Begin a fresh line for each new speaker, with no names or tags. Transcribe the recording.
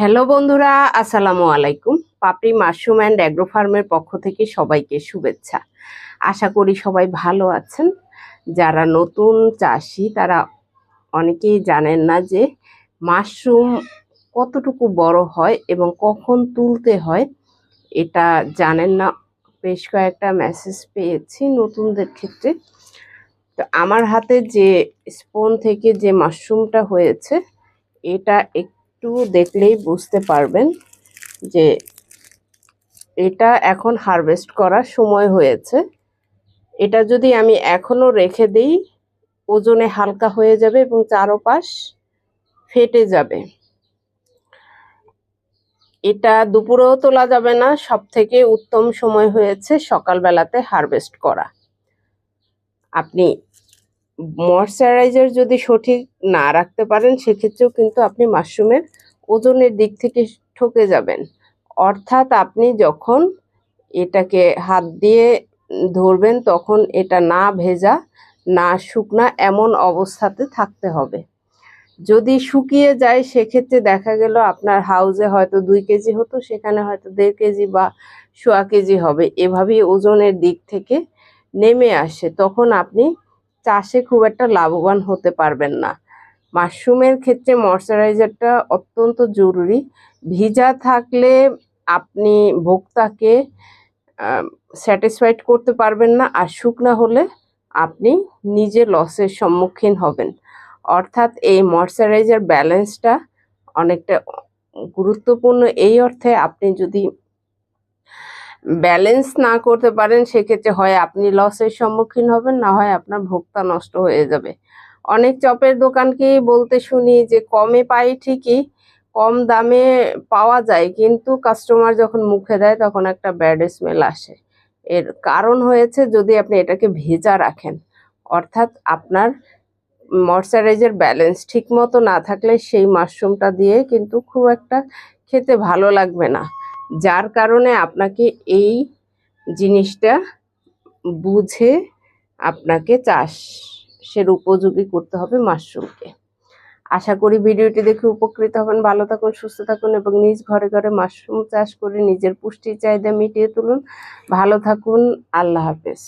Hello বন্ধুরা, আসসালামু আলাইকুম। পাপড়ি মাশরুম অ্যান্ড অ্যাগ্রো ফার্মের পক্ষ থেকে সবাইকে শুভেচ্ছা। আশা করি সবাই ভালো আছেন। যারা নতুন চাষি, তারা অনেকেই জানেন না যে মাশরুম কতটুকু বড় হয় এবং কখন তুলতে হয়, এটা জানেন না। বেশ কয়েকটা মেসেজ পেয়েছি নতুনদের ক্ষেত্রে। তো আমার হাতে যে স্পোন থেকে যে মাশরুমটা হয়েছে, এটা একটু দেখলেই বুঝতে পারবেন যে এটা এখন হারভেস্ট করার সময় হয়েছে। এটা যদি আমি এখনও রেখে দিই, ওজনে হালকা হয়ে যাবে এবং চারোপাশ ফেটে যাবে। এটা দুপুরেও তোলা যাবে না সব থেকে উত্তম সময় হয়েছে সকালবেলাতে হারভেস্ট করা। আপনি ময়শ্চারাইজার যদি সঠিক না রাখতে পারেন, সেক্ষেত্রেও কিন্তু আপনি মাশরুমের ওজনের দিক থেকে ঠকে যাবেন। অর্থাৎ আপনি যখন এটাকে হাত দিয়ে ধরবেন, তখন এটা না ভেজা, না শুকনা এমন অবস্থাতে থাকতে হবে। যদি শুকিয়ে যায়, সেক্ষেত্রে দেখা গেল আপনার হাউজে হয়তো দুই কেজি হতো, সেখানে হয়তো দেড় কেজি বা সোয়া কেজি হবে। এভাবেই ওজনের দিক থেকে নেমে আসে। তখন আপনি চাষে খুব একটা লাভবান হতে পারবেন না। মাশরুমের ক্ষেত্রে ময়শ্চারাইজারটা অত্যন্ত জরুরি। ভিজা থাকলে আপনি ভোক্তাকে স্যাটিসফাইড করতে পারবেন না আর শুকনা হলে আপনি নিজে লসের সম্মুখীন হবেন। অর্থাৎ এই ময়শ্চারাইজার ব্যালেন্সটা অনেকটা গুরুত্বপূর্ণ। এই অর্থে আপনি যদি ব্যালেন্স না করতে পারেন, সেক্ষেত্রে হয় আপনি লসের সম্মুখীন হবেন, না হয় আপনার ভোক্তা নষ্ট হয়ে যাবে। অনেক চপের দোকানকেই বলতে শুনি যে, কমে পাই ঠিকই, কম দামে পাওয়া যায়, কিন্তু কাস্টমার যখন মুখে দেয়, তখন একটা ব্যাড স্মেল আসে। এর কারণ হয়েছে যদি আপনি এটাকে ভেজা রাখেন। অর্থাৎ আপনার ময়শ্চারাইজার ব্যালেন্স ঠিক মতো না থাকলে সেই মাশরুমটা দিয়ে কিন্তু খুব একটা খেতে ভালো লাগবে না। যার কারণে আপনাকে এই জিনিসটা বুঝে আপনাকে চাষের উপযোগী করতে হবে মাশরুমকে। আশা করি ভিডিওটি দেখে উপকৃত হবেন। ভালো থাকুন, সুস্থ থাকুন এবং নিজ ঘরে ঘরে মাশরুম চাষ করে নিজের পুষ্টির চাহিদা মিটিয়ে তুলুন। ভালো থাকুন, আল্লাহ হাফেজ।